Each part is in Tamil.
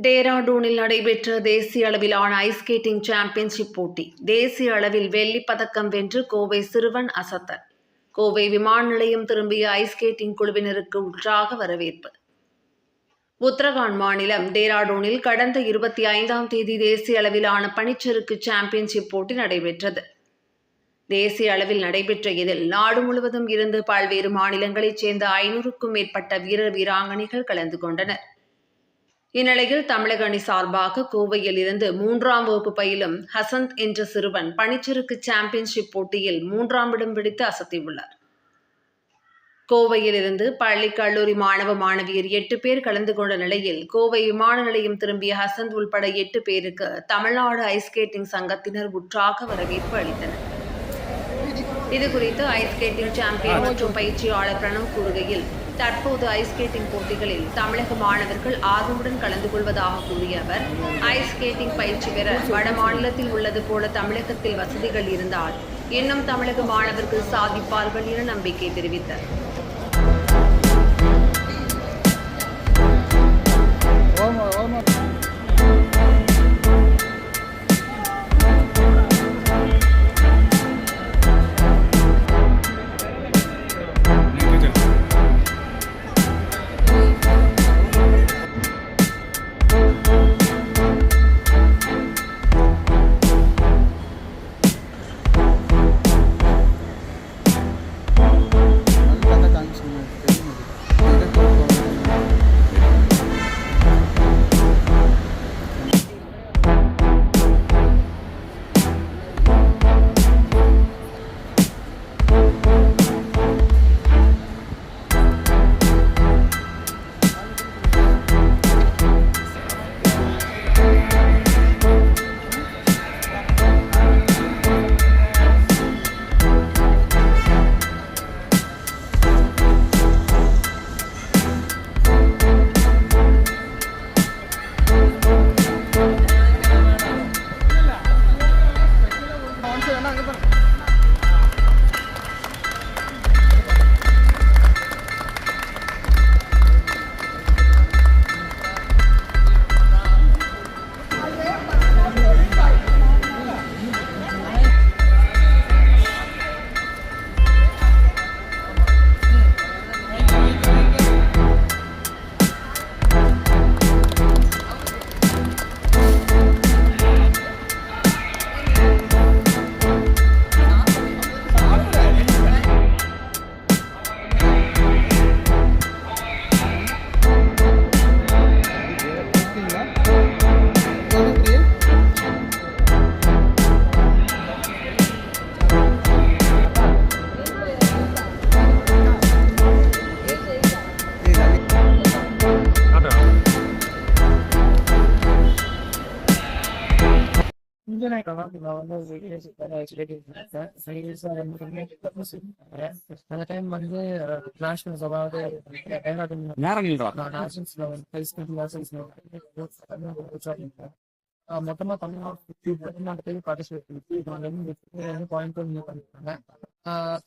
டேராடூனில் நடைபெற்ற தேசிய அளவிலான ஐஸ் ஸ்கேட்டிங் சாம்பியன்ஷிப் போட்டி. தேசிய அளவில் வெள்ளிப் பதக்கம் வென்று கோவை சிறுவன் அசத்தன் கோவை விமான நிலையம் திரும்பிய ஐஸ் ஸ்கேட்டிங் குழுவினருக்கு உற்சாக வரவேற்பு. உத்தரகாண்ட் மாநிலம் டேராடூனில் கடந்த இருபத்தி ஐந்தாம் தேதி தேசிய அளவிலான பனிச்சறுக்கு சாம்பியன்ஷிப் போட்டி நடைபெற்றது. தேசிய அளவில் நடைபெற்ற இதில் நாடு முழுவதும் இருந்து பல்வேறு மாநிலங்களைச் சேர்ந்த ஐநூறுக்கும் மேற்பட்ட வீரர் வீராங்கனைகள் கலந்து கொண்டனர். இந்நிலையில் தமிழக அணி சார்பாக கோவையில் இருந்து மூன்றாம் வகுப்பு பயிலும் ஹசந்த் என்ற சிறுவன் பனிச்சறுக்கு சாம்பியன்ஷிப் போட்டியில் மூன்றாம் இடம் பிடித்து அசத்தியுள்ளார். கோவையில் இருந்து பள்ளி கல்லூரி மாணவ மாணவியர் எட்டு பேர் கலந்து கொண்ட நிலையில் கோவை விமான நிலையம் திரும்பிய ஹசந்த் உள்பட எட்டு பேருக்கு தமிழ்நாடு ஐஸ் ஸ்கேட்டிங் சங்கத்தினர் உற்றாக வரவேற்பு அளித்தனர். இது குறித்து ஐஸ் ஸ்கேட்டிங் சாம்பியன் மற்றும் பயிற்சியாளர் பிரணவ் கூறுகையில் தற்போது ஐஸ் ஸ்கேட்டிங் போட்டிகளில் தமிழக மாணவர்கள் ஆர்வமுடன் கலந்து கொள்வதாக கூறிய அவர் ஐஸ் ஸ்கேட்டிங் பயிற்சி பெற வட மாநிலத்தில் உள்ளது போல தமிழகத்தில் வசதிகள் இருந்தால் இன்னும் தமிழக மாணவர்கள் சாதிப்பார்கள் என நம்பிக்கை தெரிவித்தார். இந்த நைட் நான் வந்து அந்த டைம் வந்து நேஷனல்ஸ் அதாவது நேரங்கள்ரா நேஷனல்ஸ்ல வந்து தமிழ்நாடு பார்ட்டிசிபேட் பண்ணி பாயிண்ட் வந்து பண்ணிருக்காங்க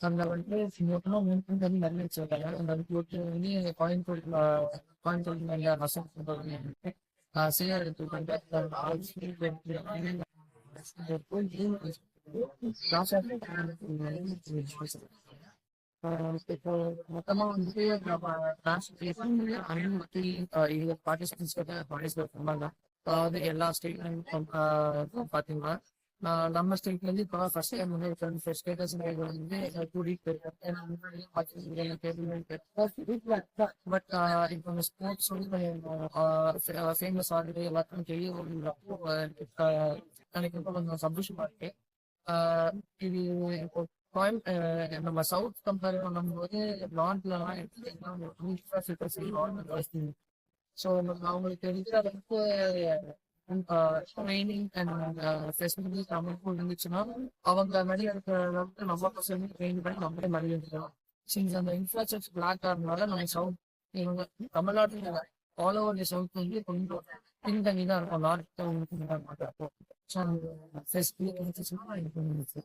அதில் வந்து மொத்தமாக மூணு வந்து நிறைய வச்சிருக்காங்க அந்த வந்து பாயிண்ட் பாயிண்ட் சிஆர் எடுத்துக்கிட்டு இப்போ மொத்தமா வந்து நம்ம இது பார்ட்டிசிபென்ட்ஸ் கிட்ட பார்ட்டிசிபேட் பண்ணாங்க அதாவது எல்லா ஸ்டேட்லையும் பார்த்தீங்கன்னா நான் நம்ம ஸ்டேட்ல இருந்து இப்போ ஃபர்ஸ்ட் டைம் வந்து ஃபர்ஸ்ட் ஸ்டேட்டஸ் வந்து கூட்டிட்டு போயிருக்கேன் பட் இப்போ ஸ்போர்ட்ஸ் வந்து ஃபேமஸ் ஆகுது எல்லாத்துக்கும் தெரிய வருகிறப்போ எனக்கு இப்போ கொஞ்சம் சந்தோஷமா இருக்கு. ஆஹ் இது இப்போ கோயம் ஆஹ் நம்ம சவுத் கம்பேர் பண்ணும்போது நார்த்லலாம் எடுத்துக்கிட்டீங்கன்னா ஸோ அவங்களுக்கு இருக்கிற அளவுக்கு ட்ரைனிங் அண்ட் ஃபெசிலிட்டிஸ் நமக்கு இருந்துச்சுன்னா அவங்க வெளியே இருக்கிற அளவுக்கு நம்ம பசங்க ட்ரெயின் பண்ணி நம்மளே வெளியே எடுக்கலாம் சின்ஸ் அந்த இன்ஃப்ராஸ்ட்ரக்சர் பிளாக் ஆகிறதுனால நம்ம சவுத் இவங்க தமிழ்நாட்டில் ஆல் ஓவர் தி சவுத் வந்து கொஞ்சம் பின்தங்கி தான் இருக்கும் நார்த் மாட்டோம் ஸோ அந்த ஃபெசிலிட்டி இருந்துச்சுன்னா எனக்கு இருந்துச்சு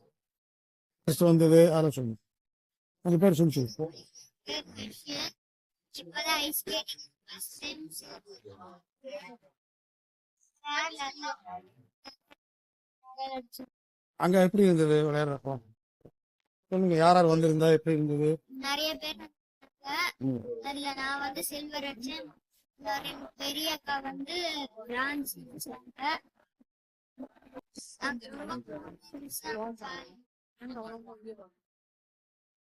ஃபர்ஸ்ட் வந்தது ஆலோசனை அந்த பேர் சொல்லி இப்பதான் ஐஸ் ஸ்கேட்டிங் அங்க எப்படி இருந்தது விளையாடுறப்போ? சொல்லுங்க யார் யார் வந்திருந்தா எப்படி இருந்தது? நிறைய பேர். அதுல நான் வந்து சில்வர் அடிச்சேன் பெரிய அக்கா வந்து பிரான்ஸ் அடிச்சாங்க.